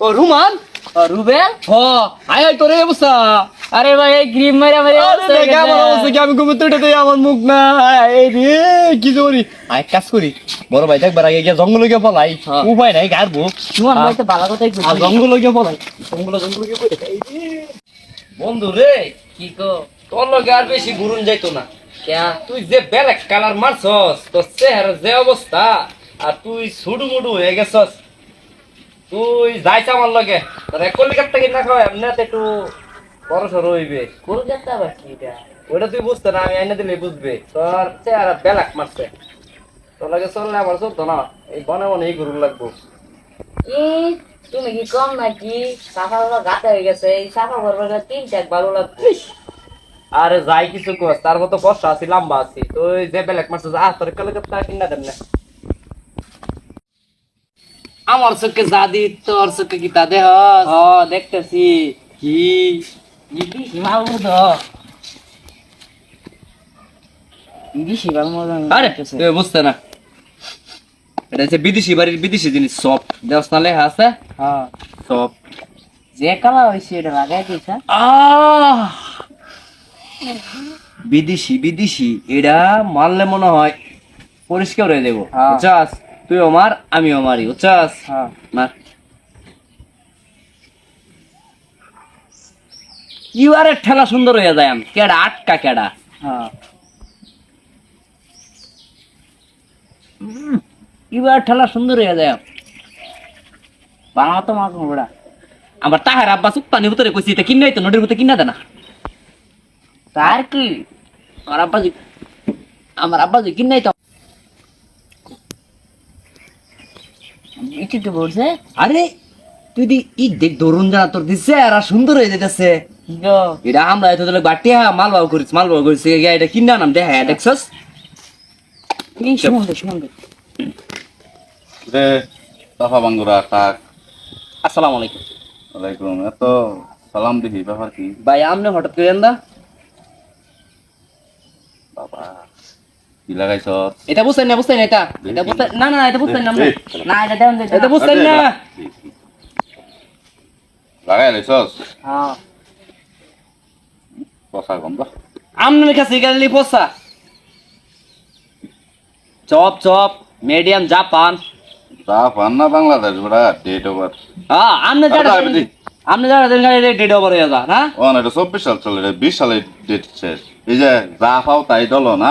ও রুমান রুবেল? হ আয় আয় তোর অবস্থা। আরে ভাই এই ক্রিম মারা মারা আরে দেখ অবস্থা কি? আমি কবুতর উঠে দেই আমার মুখ না এই রে কি করি? আয় কাজ করি। বড় ভাই দেখবার আগে গিয়ে জঙ্গলে গিয়ে পলাই। হ্যাঁ। উপায় নাই গাড়বো তোমার ভাই তো ভালো কথাই আর জঙ্গলে গিয়ে পলাই। জঙ্গলে জঙ্গলে গিয়ে পলাই। বন্ধু রে কি কো? তোর লগে আর বেশি ঘুরুন যাইতো না। তুই যে ব্ল্যাক কালার মারছস তোর চেহারা যে অবস্থা। আর তুই সুডু মুডু হয়ে গেছস। তুই যাইছ আমার লগে। তোর এক কলিকার থেকে না খাওয়া এমনি তো একটু বড় সড় হইবে। কলকাতা আবার কি এটা? ওটা তুই বুঝতে না আমি আইনা দিলে বুঝবে। তোর চেহারা ব্ল্যাক মারছে। তোর লাগে চললে আমার চলতো না। এই বনে বনে এই গরু লাগবো। ই তুমি কি কম নাকি? সাফা গাতে হয়ে গেছে। এই সাফা করবার তিন চার ভালো লাগবে। আরে যাই কিছু কস তার মতো বর্ষা আছি লম্বা আছি। তুই যে ব্ল্যাক মারছিস আহ তোর কলিকাতা কিনা দেন না। আমার চোখে যা দি তোর চোখে কি তা দেহ দেখতেছি। কি? আরে বুঝতে না। এটা হচ্ছে বিদেশি বাড়ির বিদেশি জিনিস সব। দেওয়ার লেখা আছে? সব। যে কালা হয়েছে এটা লাগাই বিদেশি বিদেশি এটা মারলে মনে হয় পরিষ্কার হয়ে দেবো হ্যাঁ। তুই আমার আমি আমারই বুঝছাস? হ্যাঁ। মার। ইউআর ঠেলা সুন্দর হয়ে যায় আমি। কেডা? আটকা কেডা? হ্যাঁ। ইউআর ঠেলা সুন্দর হয়ে যায়। বাংলা তো মাছ মোড়া আমার তাহার আব্বা সুপ পানি ভিতরে কইছি এটা কিনে তো নদীর ভিতরে কিনা দেনা তার কি? আমার আব্বা জি আমার আব্বা জি কিনে তো একটু আরে তুই দি ই দেখ দরুন জানা তোর দিছে আর সুন্দর হয়ে যেতেছে এটা আমরা এত মাল বাবু করিস মাল বাবু করিস গিয়া এটা কিনা নাম দেখা দেখছস? রে বাঙ্গুরা আসসালামু আলাইকুম। ওয়ালাইকুম এত সালাম দিহি ব্যাপার কি? ভাই আমনে হঠাৎ করে এন্দা কি লাগাইছ এটা বুঝছেন না বুঝছেন এটা? এটা বুঝছেন না না এটা বুঝছেন না। না এটা দেন এটা বুঝছেন না। লাগাই লাইছস হ্যাঁ। পচা গন্ধ আমনে কাছে গেলি পোসা চপ চপ মিডিয়াম জাপান। তা পান না বাংলাদেশ বড়া ডেট ওভার হ্যাঁ আমনে আমি দি- যারা দেন গাড়ি ডেড ওভার হয়ে যা না ও না এটা চব্বিশ সাল চলে রে বিশ সালে ডেট শেষ। এই যে যা পাও তাই দল না?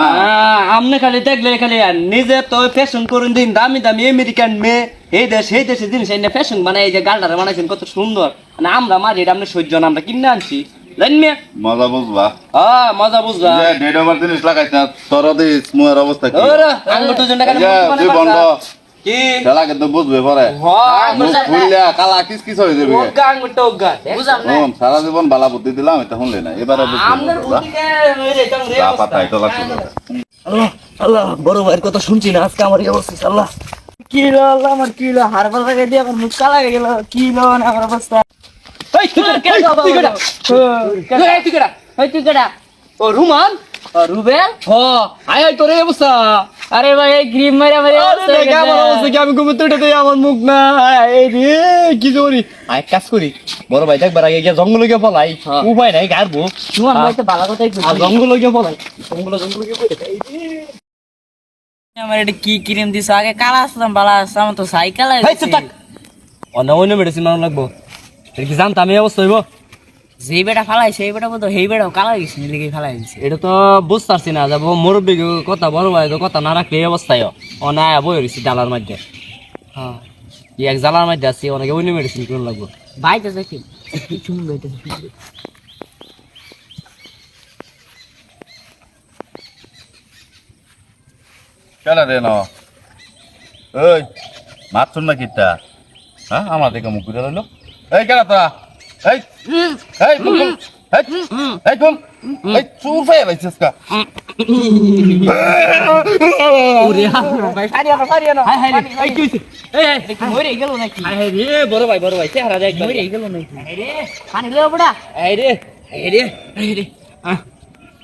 আপনি খালি দেখলে খালি নিজে তো ফ্যাশন করুন দিন দামি দামি আমেরিকান মেয়ে এই দেশ এই দেশের জিনিস এনে ফ্যাশন বানাই এই যে গালটারে বানাইছেন কত সুন্দর। মানে আমরা মাঝে এটা আমরা সহ্য না আমরা কিনে আনছি। জানি মেয়ে? মজা বুঝবা। হ্যাঁ মজা বুঝবা। এই ডেট ওভার জিনিস লাগাইছ না তোর অবস্থা কি? ওরে আঙ্গুল দুজন টাকা এই যে বন্ধ কি? খেলা কিন্তু বুঝবে পরে। হ্যাঁ কালা কিস কিস হয়ে যাবে না। সারা জীবন বালা বুদ্ধি দিলাম এটা শুনলে না। এবারে আমনের রে রে। লাগছে আল্লাহ আল্লাহ বড় ভাইয়ের কথা শুনছি না আজকে আমার এই অবস্থা আল্লাহ। কি আল্লাহ, আমার কি হলো হারবার লাগে দিয়ে আমার মুখ কালা হয়ে গেল কি হলো না আমার অবস্থা। এই তুই কেডা? তুই কেডা? তুই কেডা? তুই কেডা? ও রুমান? রুবেল? হ আয় আয় তোর অবস্থা। আরে ভাই এই ক্রিম মারা মারা আরে দেখ আমার অবস্থা কি? আমি উঠে আমার মুখ না। এই রে কি করি? আয় কাজ করি। বড় ভাই দেখবার আগে গিয়ে জঙ্গলে গিয়ে পলাই হ্যাঁ। উপায় নাই গাড়বো। তোমার ভাই তো ভালো কথাই আর জঙ্গলে গিয়ে পলাই। জঙ্গলে জঙ্গলে গিয়ে পলাই। আমার এটা কি ক্রিম দিছ? আগে কালা আসলাম বালা আসলাম আমার তো সাইকেল থাক। অন্য অন্য মেডিসিন লাগবো। এটা কি জানতাম? এই অবস্থা হইব? যেই বেটা ফালাই সেই বেটা বলতো সেই বেটাও কালা গেছে লিখে ফালাই দিছে। এটা তো বুঝতে পারছি না যাব মুরব্বী কথা বড় ভাই কথা না রাখলে এই অবস্থায় ও। না বই রয়েছি ডালার মধ্যে। হ্যাঁ। এই এক জালার মধ্যে আছে অনেকে অন্য মেডিসিন লাগবো। ভাই তো দেখি শুনবে এটা কেন রে ন। ওই না কিটা? হ্যাঁ আমার দেখে মুখ ঘুরে রইল। এই কেন তোরা এই এই ফুল ফুল এই এই ফুল এই চুর পেয়ে পাইছিস কা ভাই সারি আনো সারি আনো হাই হাই রে এই কি হইছে এই এই দেখি মরে গেল নাকি হাই হাই রে বড় ভাই বড় ভাই চেহারা দেখ মরে গেল নাকি আরে পানি লেও বড়া এই রে এই রে এই রে আহ।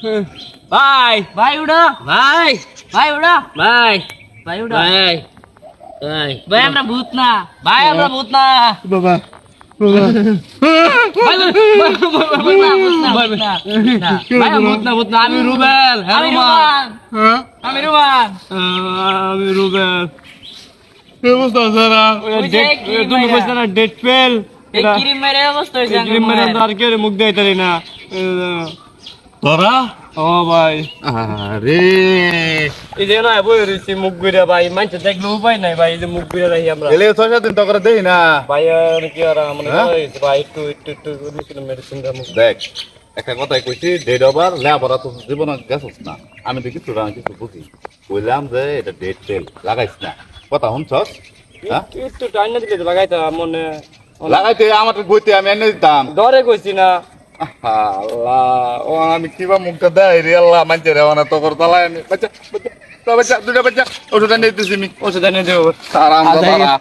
হুম। ভাই ভাই উড়ো ভাই ভাই উড়ো ভাই ভাই উড়ো ভাই ভাই আমরা ভূত না ভাই আমরা ভূত না বাবা ভাই, আমি রুবেল হ্যাঁ আমি রুবেল কি সারা ওই ওই যে ডেট কি তুমি কইছ না ডেট ফেল ক্রিম মেরে অবস্থা হয়েছে ক্রিম মেরে আর কেউ মুখ দেয় তারি না তোরা ও ভাই। আরে। এই যে না বই মুখ ভাই মানুষ দেখলে উপায় নাই ভাই এই যে মুখ গুড়া রাখি আমরা। এলে ছয় সাত দিন তো করে দেই না। ভাই আর কি আর হ্যাঁ? ভাই একটু একটু একটু মেডিসিন দা মুখ দেখ একটা কথাই কইছি ডেট ওভার লেবার তো জীবনে গেছস না। আমি তো কিছু না কিছু বুঝি। বললাম যে এটা ডেট তেল লাগাইস না। কথা শুনছস? হ্যাঁ? একটু টাইম না দিলে তো লাগাইতা মনে লাগাইতে আমার বইতে আমি এনে দিতাম। ডরে কইছি না। আল্লাহ। ও আমি কিবা মুখটা দেয় রে আল্লাহ মানছে রে ওনা তো করতালাই আমি। বাচ্চা বাচ্চা দুটা বাচ্চা ওষুধ এনে দিতেছি আমি। ওষুধ এনে দেবো। বাবা।